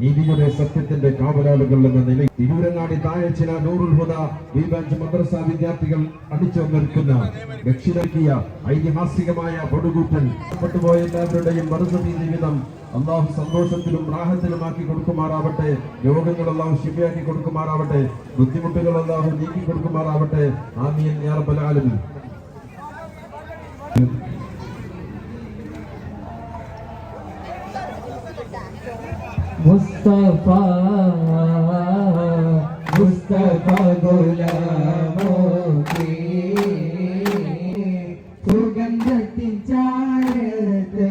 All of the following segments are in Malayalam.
നീതിയുടെ സത്യത്തിന്റെ കാവലാളുകൾ എന്ന നിലയിൽ തിരൂരങ്ങാടി താഴച്ചില നൂറുൽ ഹുദ ബീബാഞ്ച് മദ്രസ വിദ്യാർത്ഥികൾ അടിച്ചു നിൽക്കുന്ന ദക്ഷിണക്കിയ ഐതിഹാസികമായ പടുകൂറ്റൻ പെട്ടുപോയ എല്ലാവരുടെയും വറുസതി ജീവിതം അള്ളാഹു സന്തോഷത്തിലും റാഹത്തിലുമാക്കി കൊടുക്കുമാറാവട്ടെ. രോഗങ്ങൾ അള്ളാഹു ശിവയാക്കി കൊടുക്കുമാറാവട്ടെ. ബുദ്ധിമുട്ടുകൾ അള്ളാഹു നീക്കി കൊടുക്കുമാറാവട്ടെ. ആമീൻ യാ മുസ്തഫ മുസ്തഫ ഗുലാമോ കീ സുഗന്ധത്തിൻ ചാരത്ത്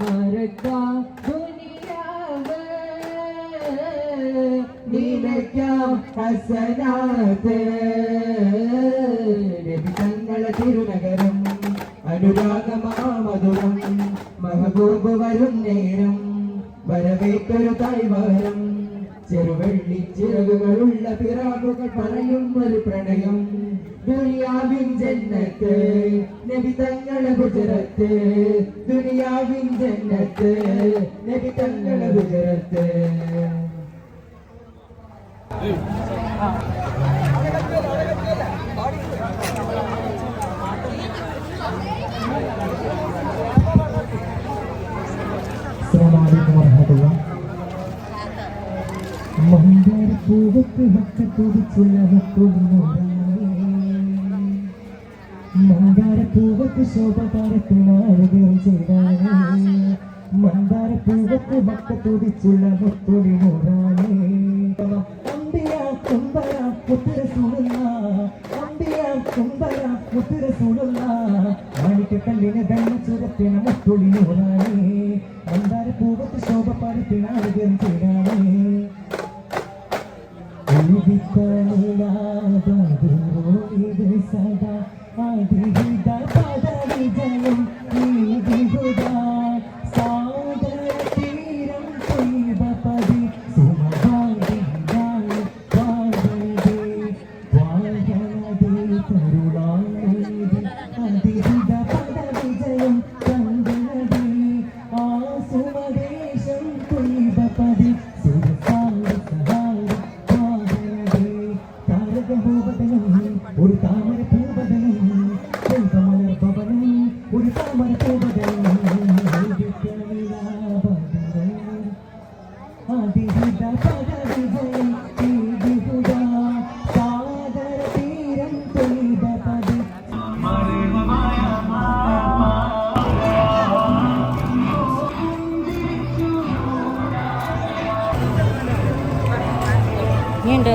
മറക്കാം നിലയ്ക്കാം ഹസനാത്ത്. നബി തങ്ങളെ തിരുനഗരം അനുരാഗമാമധുരം. മഹബൂബ് വരും നേരം. വരവേറ്റൊരു തായ്വാരം. ചെറുവെള്ളി ചിറകുകളുള്ള പിറാകുകൾ പറയും ഒരു പ്രണയം. ദുനിയാവിൻ ജന്നത്ത് നബി തങ്ങളെ ഗുജറത്ത് ദുനിയാവിൻ ജന്നത്ത് നബി തങ്ങളെ ഗുജറത്ത് അസ്സലാമലൈക്കും വറഹ്മത്തുള്ളാഹി മന്ദാര പൂവത്ത് വക്കത്തുടിച്ചുള്ള മന്ദാര പൂവത്ത് ശോഭ താരത്തിനാളുകയും ചെയ്താണ് മന്ദാര പൂവത്ത് വക്കത്തുടിച്ചുള്ള മുത്തൊളി നൂറാണ് അമ്പിയ കുമ്പര മുത്തര സൂടുന്ന അമ്പിയ കുമ്പര മുത്തര സൂടുന്ന മാണിക്കല്ലിന് വെണ്ണ ചുരത്തിന് മുത്തൊളി നൂറാണ് മന്ദാര പൂവത്ത് ശോഭ പാടത്തിനാളുകയും ചെയ്താണ് സദാ അതിഹിത നീണ്ടോ